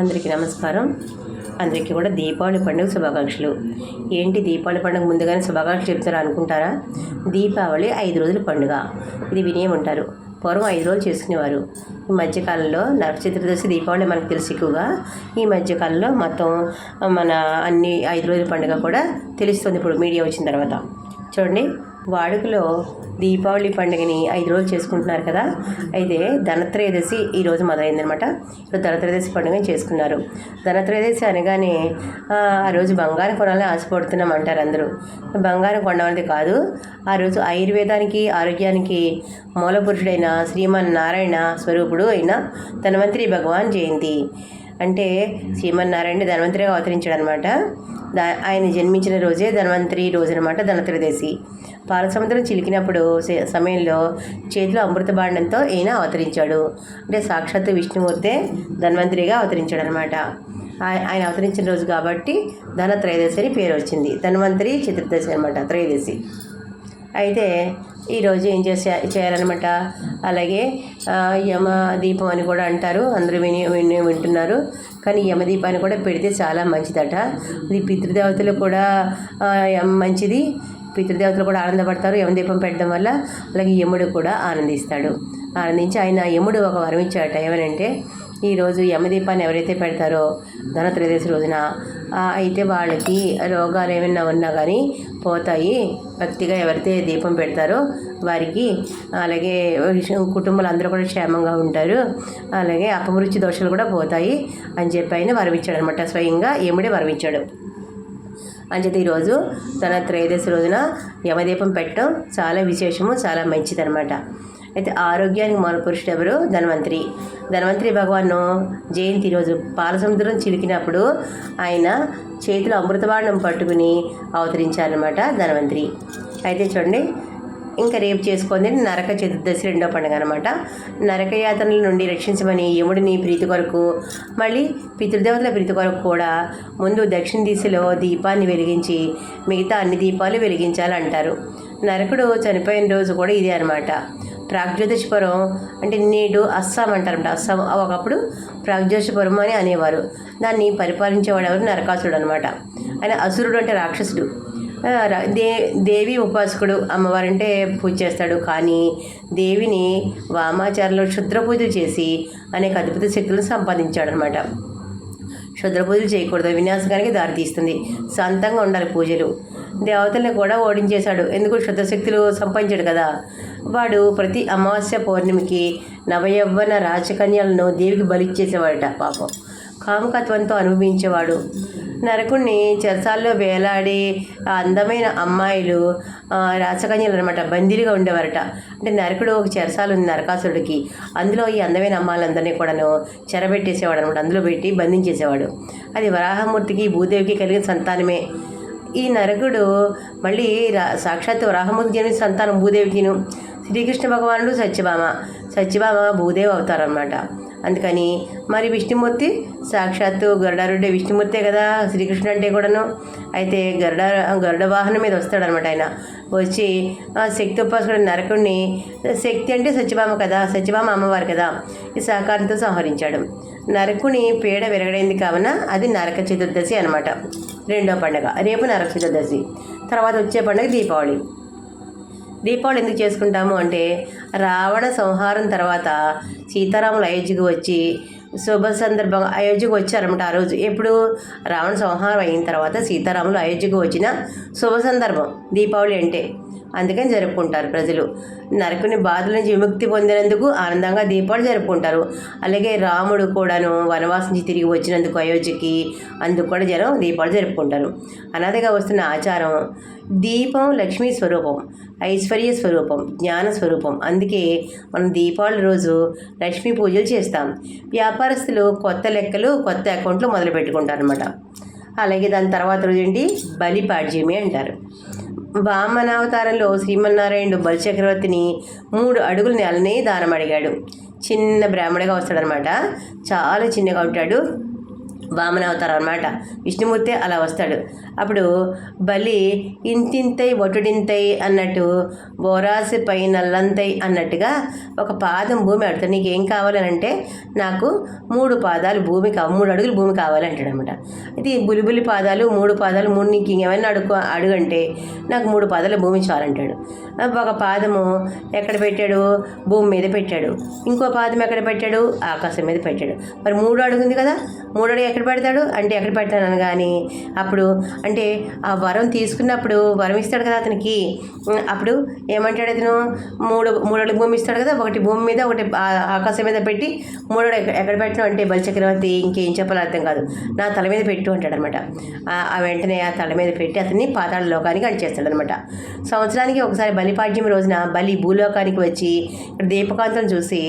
అందరికీ నమస్కారం. అందరికీ కూడా దీపావళి పండుగ శుభాకాంక్షలు. ఏంటి దీపావళి పండుగ ముందుగానే శుభాకాంక్షలు చెప్తారా అనుకుంటారా? దీపావళి ఐదు రోజుల పండుగ. ఇది వినే ఉంటారు పూర్వం ఐదు రోజులు చేసుకునేవారు. ఈ మధ్యకాలంలో నరక చతుర్దశి దీపావళి మనకు తెలుసు ఎక్కువగా. ఈ మధ్యకాలంలో మొత్తం మన అన్ని ఐదు రోజుల పండుగ కూడా తెలుస్తుంది ఇప్పుడు మీడియా వచ్చిన తర్వాత. చూడండి. వాడుకలో దీపావళి పండుగని ఐదు రోజులు చేసుకుంటున్నారు కదా. అయితే ధనత్రయోదశి ఈరోజు మొదలైందనమాట ఇప్పుడు ధనత్రయోదశి పండుగని చేసుకున్నారు. ధనత్రయోదశి అనగానే ఆ రోజు బంగారం కొనాలని ఆశపడుతున్నాం అంటారు అందరూ. బంగారం కొనడం కాదు ఆ రోజు ఆయుర్వేదానికి ఆరోగ్యానికి మూలపురుషుడైన శ్రీమన్నారాయణ స్వరూపుడు అయిన ధన్వంతరి భగవాన్ జయంతి. అంటే శ్రీమన్నారాయణ ధన్వంతరిగా అవతరించాడు అనమాట దా ఆయన జన్మించిన రోజే ధన్వంతరి రోజు అనమాట ధనత్రయోదశి. పాలసముద్రం చిలికినప్పుడు సమయంలో చేతిలో అమృత బాండంతో ఈయన అవతరించాడు. అంటే సాక్షాత్తు విష్ణుమూర్తే ధన్వంతరిగా అవతరించాడు అనమాట ఆయన అవతరించిన రోజు కాబట్టి ధన త్రయోదశి అని పేరు వచ్చింది. ధన్వంతరి చతుర్దశి అనమాట త్రయోదశి. అయితే ఈరోజు ఏం చేసే చేయాలన్నమాట? అలాగే యమ దీపం అని కూడా అంటారు. అందరూ విని విని వింటున్నారు. కానీ యమదీపాన్ని కూడా పెడితే చాలా మంచిదట. ఇది పితృదేవతలు కూడా మంచిది. పితృదేవతలు కూడా ఆనందపడతారు యమదీపం పెట్టడం వల్ల. అలాగే యముడు కూడా ఆనందిస్తాడు. ఆనందించి ఆయన యముడు ఒక వరం ఇచ్చాడట. ఏమనంటే ఈరోజు యమదీపాన్ని ఎవరైతే పెడతారో ధనత్రయోదశి రోజున అయితే వాళ్ళకి రోగాలు ఏమైనా ఉన్నా కానీ పోతాయి. భక్తిగా ఎవరైతే దీపం పెడతారో వారికి అలాగే కుటుంబాలు అందరూ కూడా క్షేమంగా ఉంటారు. అలాగే అపమృత్యు దోషాలు కూడా పోతాయి అని చెప్పి ఆయన వరమిచ్చాడు అనమాట స్వయంగా ఏముడే వరమిచ్చాడు. అంచేత ఈరోజు తన త్రయోదశి రోజున యమదీపం పెట్టడం చాలా విశేషము చాలా మంచిదనమాట అయితే ఆరోగ్యానికి మూల పురుషుడు ఎవరు? ధన్వంతరి. ధన్వంతరి భగవాను జయంతి రోజు పాలసముద్రం చిలికినప్పుడు ఆయన చేతిలో అమృతబాండం పట్టుకుని అవతరించారనమాట ధన్వంతరి. అయితే చూడండి ఇంకా రేపు చేసుకుంది నరక చతుర్దశి రెండో పండుగ అనమాట నరక యాతనల నుండి రక్షించమని యముడిని ప్రీతి కొరకు మళ్ళీ పితృదేవతల ప్రీతి కొరకు కూడా ముందు దక్షిణ దిశలో దీపాన్ని వెలిగించి మిగతా అన్ని దీపాలు వెలిగించాలంటారు. నరకుడు చనిపోయిన రోజు కూడా ఇదే అనమాట ప్రాగ్జ్యోతిషపురం అంటే నేడు అస్సాం అంటారన్నమాట అస్సాం ఒకప్పుడు ప్రాగ్జ్యోతిషపురం అని అనేవారు. దాన్ని పరిపాలించేవాడు ఎవరు? నరకాసుడు అనమాట ఆయన అసురుడు అంటే రాక్షసుడు. దే దేవి ఉపాసకుడు అమ్మవారంటే పూజ చేస్తాడు. కానీ దేవిని వామాచారంలో క్షుద్ర పూజలు చేసి అనేక అద్భుత శక్తులను సంపాదించాడు అనమాట క్షుద్ర పూజలు చేయకూడదు వినాశకానికి దారితీస్తుంది శాంతంగా ఉండాలి పూజలు. దేవతల్ని కూడా ఓడించేశాడు. ఎందుకు? శుద్ధశక్తులు సంపాదించాడు కదా. వాడు ప్రతి అమావాస్య పౌర్ణమికి నవయవ్వన రాజకన్యలను దేవికి బలిచ్చేసేవాడట పాపం. కామకత్వంతో అనుభవించేవాడు. నరకుణ్ణి చెరసాల్లో వేలాడి అందమైన అమ్మాయిలు రాచకన్యలు అనమాట బందీలుగా ఉండేవారట. అంటే నరకుడు ఒక చెరసాలు ఉంది నరకాసురుడికి. అందులో ఈ అందమైన అమ్మాయిలందరినీ కూడాను చెరబెట్టేసేవాడు అనమాట అందులో పెట్టి బంధించేసేవాడు. అది వరాహమూర్తికి భూదేవికి కలిగిన సంతానమే. ఈ నరకుడు మళ్ళీ రా సాక్షాత్ వరాహమూర్తి జన్మించిన సంతానం భూదేవికిను. శ్రీకృష్ణ భగవానుడు సత్యభామ. సత్యభామ భూదేవి అవుతారన్నమాట అందుకని మరి విష్ణుమూర్తి సాక్షాత్తు గరుడారుడే విష్ణుమూర్తే కదా శ్రీకృష్ణుడు అంటే కూడాను. అయితే గరుడ గరుడ వాహనం మీద వస్తాడనమాట ఆయన. వచ్చి ఆ శక్తి ఉపాసకుడు నరకుడిని శక్తి అంటే సత్యభామ కదా సత్యభామ అమ్మవారు కదా ఈ సహకారంతో సంహరించాడు. నరకుని పీడ విరగడైంది కావున అది నరక చతుర్దశి అనమాట. రెండో పండగ రేపు నరక చతుర్దశి. తర్వాత వచ్చే పండుగ దీపావళి. దీపావళి ఎందుకు చేసుకుంటాము అంటే రావణ సంహారం తర్వాత సీతారాములు అయోధ్యకు వచ్చి శుభ సందర్భంగా అయోధ్యకు వచ్చారన్నమాట ఆ రోజు. ఎప్పుడు? రావణ సంహారం అయిన తర్వాత సీతారాములు అయోధ్యకు వచ్చిన శుభ సందర్భం దీపావళి అంటే. అందుకని జరుపుకుంటారు ప్రజలు. నరకుని బాధల నుంచి విముక్తి పొందినందుకు ఆనందంగా దీపావళి జరుపుకుంటారు. అలాగే రాముడు కూడాను వనవాసం నుంచి తిరిగి వచ్చినందుకు అయోధ్యకి అందుకు కూడా జనం దీపావళి జరుపుకుంటారు. అనాథగా వస్తున్న ఆచారం దీపం లక్ష్మీ స్వరూపం ఐశ్వర్య స్వరూపం జ్ఞాన స్వరూపం. అందుకే మనం దీపావళి రోజు లక్ష్మీ పూజలు చేస్తాం. వ్యాపారస్తులు కొత్త లెక్కలు కొత్త అకౌంట్లు మొదలు పెట్టుకుంటారు అనమాట అలాగే దాని తర్వాత రోజు ఏంటి? బలిపాడ్యమి అంటారు. వామనావతారంలో శ్రీమన్నారాయణుడు బలిచక్రవర్తిని మూడు అడుగుల నెలని దానం అడిగాడు. చిన్న బ్రాహ్మడిగా వస్తాడనమాట చాలా చిన్నగా ఉంటాడు వామన అవతారం అనమాట విష్ణుమూర్తి అలా వస్తాడు. అప్పుడు బలి ఇంతింతై వటుడింతై అన్నట్టు బోరాసి పై నల్లంతై అన్నట్టుగా ఒక పాదం భూమి అడుగుతాడు నీకు ఏం కావాలనంటే నాకు మూడు పాదాలు భూమి కావాలి మూడు అడుగులు భూమి కావాలి అంటాడనమాట. అయితే బులిబులి పాదాలు మూడు పాదాలు మూడు నీకు ఇంకేమైనా అడుగు అడుగంటే నాకు మూడు పాదాలు భూమి చాలంటాడు. ఒక పాదము ఎక్కడ పెట్టాడు? భూమి మీద పెట్టాడు. ఇంకో పాదం ఎక్కడ పెట్టాడు? ఆకాశం మీద పెట్టాడు. మరి మూడు అడుగుంది కదా మూడు అడుగు ఎక్కడ పెడతాడు? అంటే ఎక్కడ పెడతాను కానీ అప్పుడు అంటే ఆ వరం తీసుకున్నప్పుడు వరం ఇస్తాడు కదా అతనికి. అప్పుడు ఏమంటాడు అతను? మూడు మూడోడు భూమి ఇస్తాడు కదా ఒకటి భూమి మీద ఒకటి ఆకాశం మీద పెట్టి మూడోడు ఎక్కడ- పెట్టినా పెట్టినావు అంటే బలిచక్రవర్తి ఇంకేం చెప్పాలో అర్థం కాదు. నా తల మీద పెట్టు అంటాడు అనమాట ఆ వెంటనే ఆ తల మీద పెట్టి అతన్ని పాతాళ లోకానికి అడిచేస్తాడు అనమాట సంవత్సరానికి ఒకసారి బలిపాడ్యం రోజున బలి భూలోకానికి వచ్చి ఇక్కడ దీపకాంతం చూసి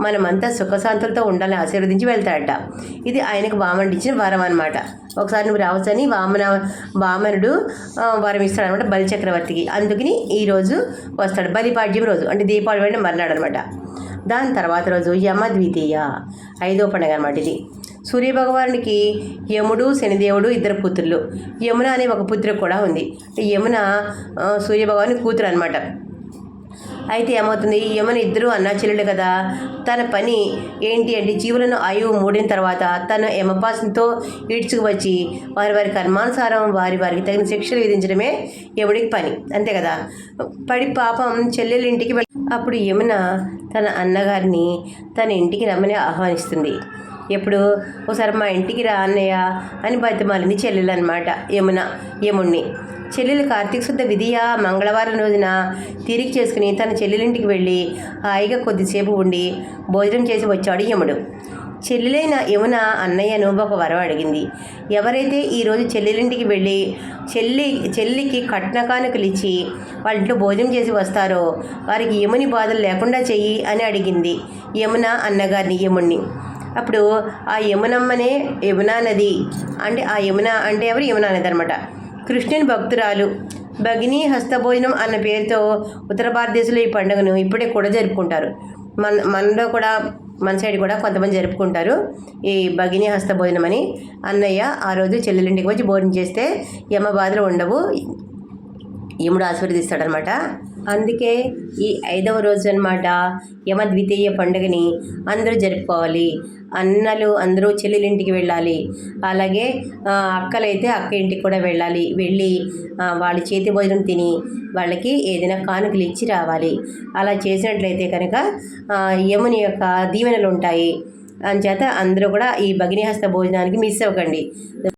మనమంతా సుఖశాంతులతో ఉండాలని ఆశీర్వదించి వెళ్తాడట. ఇది ఆయనకు వామనుడు ఇచ్చిన వరం అనమాట ఒకసారి నువ్వు రావచ్చని వామన వామనుడు వరం ఇస్తాడు అనమాట బలిచక్రవర్తికి అందుకని ఈ రోజు వస్తాడు. బలిపాడ్యం రోజు అంటే దీపావళి వెంట మర్నాడు అనమాట దాని తర్వాత రోజు యమ ద్వితీయ ఐదో పండుగ అనమాట ఇది. సూర్యభగవానుడికి యముడు శనిదేవుడు ఇద్దరు పుత్రులు. యమున అనే ఒక పుత్రి కూడా ఉంది. యమున సూర్యభగవాని కూతురు అనమాట అయితే ఏమవుతుంది? యమని ఇద్దరు అన్నా చెల్లెలు కదా. తన పని ఏంటి అంటే జీవులను ఆయువు మూడిన తర్వాత తను యమపాసంతో ఈడ్చుకు వచ్చి వారి వారి కర్మానుసారం వారి వారికి తగిన శిక్షలు విధించడమే యముడికి పని. అంతే కదా? పడి పాపం చెల్లెలు ఇంటికి వెళ్ళి అప్పుడు యమున తన అన్నగారిని తన ఇంటికి రమ్మని ఆహ్వానిస్తుంది. ఎప్పుడు? ఒకసారి మా ఇంటికి రా అన్నయ్య అని బతిమాలింది చెల్లెలు అనమాట యమున యముణ్ణి. చెల్లెలు కార్తీక శుద్ధ విధియ మంగళవారం రోజున తీరిక చేసుకుని తన చెల్లెలింటికి వెళ్ళి హాయిగా కొద్దిసేపు ఉండి భోజనం చేసి వచ్చాడు యముడు. చెల్లెలైన యమున అన్నయ్యను ఒక వరం అడిగింది. ఎవరైతే ఈరోజు చెల్లెలింటికి వెళ్ళి చెల్లి చెల్లికి కట్న కానుకలు ఇచ్చి వాళ్ళ ఇంట్లో భోజనం చేసి వస్తారో వారికి యముని బాధలు లేకుండా చెయ్యి అని అడిగింది యమున అన్నగారిని యముణ్ణి. అప్పుడు ఆ యమునమ్మనే యమునా నది అంటే ఆ యమున అంటే ఎవరు? యమునా నది అనమాట కృష్ణుని భక్తురాలు. భగిని హస్తభోజనం అన్న పేరుతో ఉత్తర భారతదేశంలో ఈ పండుగను ఇప్పుడే కూడా జరుపుకుంటారు. మన మనలో కూడా మన సైడ్ కూడా కొంతమంది జరుపుకుంటారు. ఈ భగిని హస్తభోజనం అని అన్నయ్య ఆ రోజు చెల్లెలింటికి వచ్చి భోజనం చేస్తే యమ బాధలు ఉండవు. యముడు ఆశీర్వదిస్తాడనమాట. అందుకే ఈ ఐదవ రోజు అనమాట యమ ద్వితీయ పండుగని అందరూ జరుపుకోవాలి. అన్నలు అందరూ చెల్లెలింటికి వెళ్ళాలి. అలాగే అక్కలైతే అక్క ఇంటికి కూడా వెళ్ళాలి. వెళ్ళి వాళ్ళ చేతి భోజనం తిని వాళ్ళకి ఏదైనా కానుకలు ఇచ్చి రావాలి. అలా చేసినట్లయితే కనుక యముని యొక్క దీవెనలు ఉంటాయి. అంచేత అందరూ కూడా ఈ భగినిహస్త భోజనానికి మిస్ అవ్వకండి.